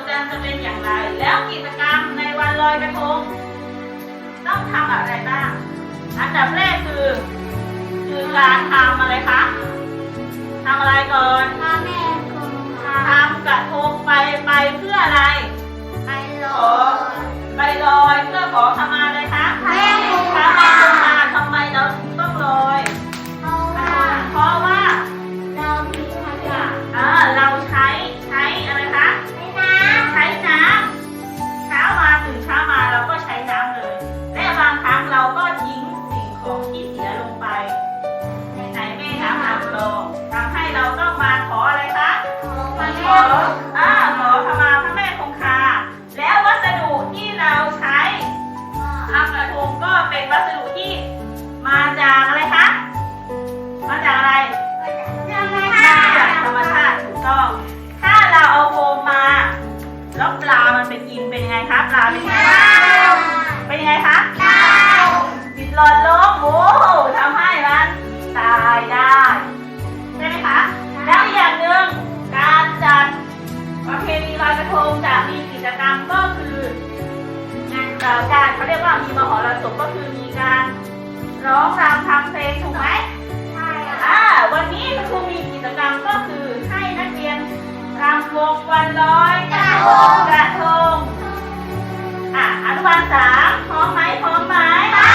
ดวงจันทร์จะเป็นอย่างไร แล้วกิจกรรมในวันลอยกระทง ต้องทำอะไรบ้าง อันดับแรกคือ คือการทำอะไรคะทำอะไรก่อนทำกระทงไปไปเพื่ออะไร ข กระทงกระทงอะอนุบาลสามพร้อมไหมพร้อมไหมอะ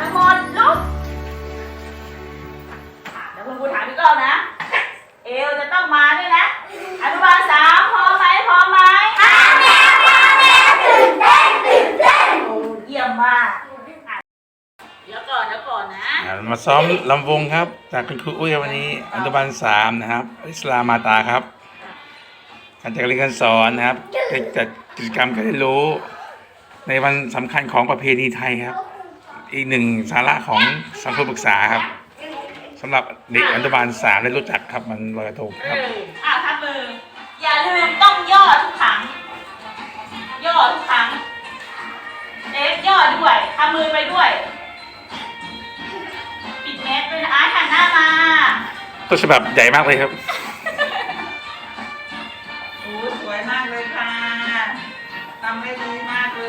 ทั้งหมดลุกอะเดี๋ยวคุณครูถามอีกรอบนะ เอวจะต้องมาด้วยนะ อนุบาลสามพร้อมไหมพร้อมไหมโอ้เยี่ยมมากอะเดี๋ยวก่อน มาซ้อมลำวงครับ จากคุณครูอุ้ยวันนี้อนุบาลสามนะครับ อิสลามาตาครับ การจัดการเรียนการสอนนะครับจะจัดกิจกรรมการเรียนรู้ ในวันสำคัญของประเพณีไทยครับ อีกหนึ่งสาระของสังคมศึกษาครับสำหรับเด็กอนุบาลสามได้รู้จักครับมันลอยกระทงครับออะทับมืออย่าลืมต้องย่อทุกครั้งย่อทุกครั้งเอฟย่อด้วยทำมือไปด้วย ต้นฉบับใหญ่มากเลยครับ โอ้สวยมากเลยค่ะทำได้ดีมากเล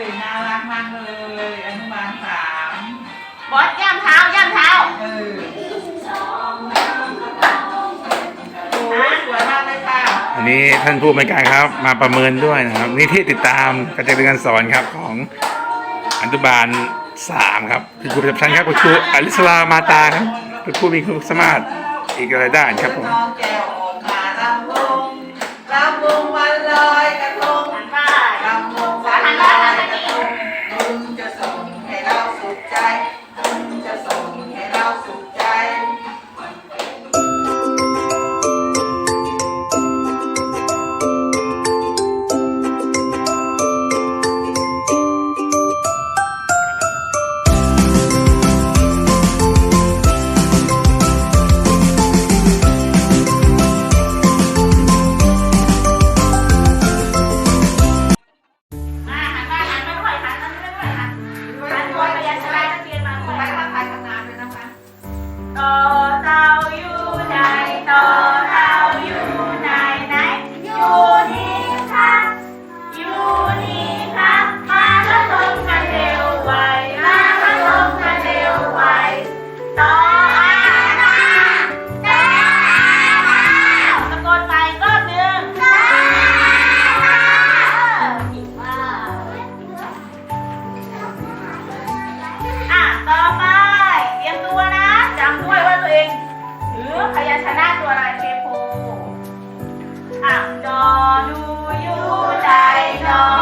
ย น่ารักมากเลย อนุบาลสามบอสย่ำเท้าย่ำเท้าเออโอ้สวยมากเลยค่ะ อันนี้ท่านผู้บริการครับ มาประเมินด้วยนะครับ นี่ที่ติดตามการจัดการเรียนการสอนครับของอนุบาลสามครับคุณครูประจำชั้นครับคุณครูอลิสลามาตาครับคุณครูมีคุณสามารถ อีกหลายด้านครับผม ต่อเต่าอยู่ไหนต่อเต่าอยู่ไหนไหนอยู่นี่ค่ะอยู่นี่ค่ะมาผสมกันเร็วไวมาผสมกันเร็วไวต่ออาณาต่ออาณาตะโกนไปรอบหนึ่งต่ออาณาผิดมากอะต่อไป พยัญชนะตัวอะไรเคโพอะนอดูยูใจนอ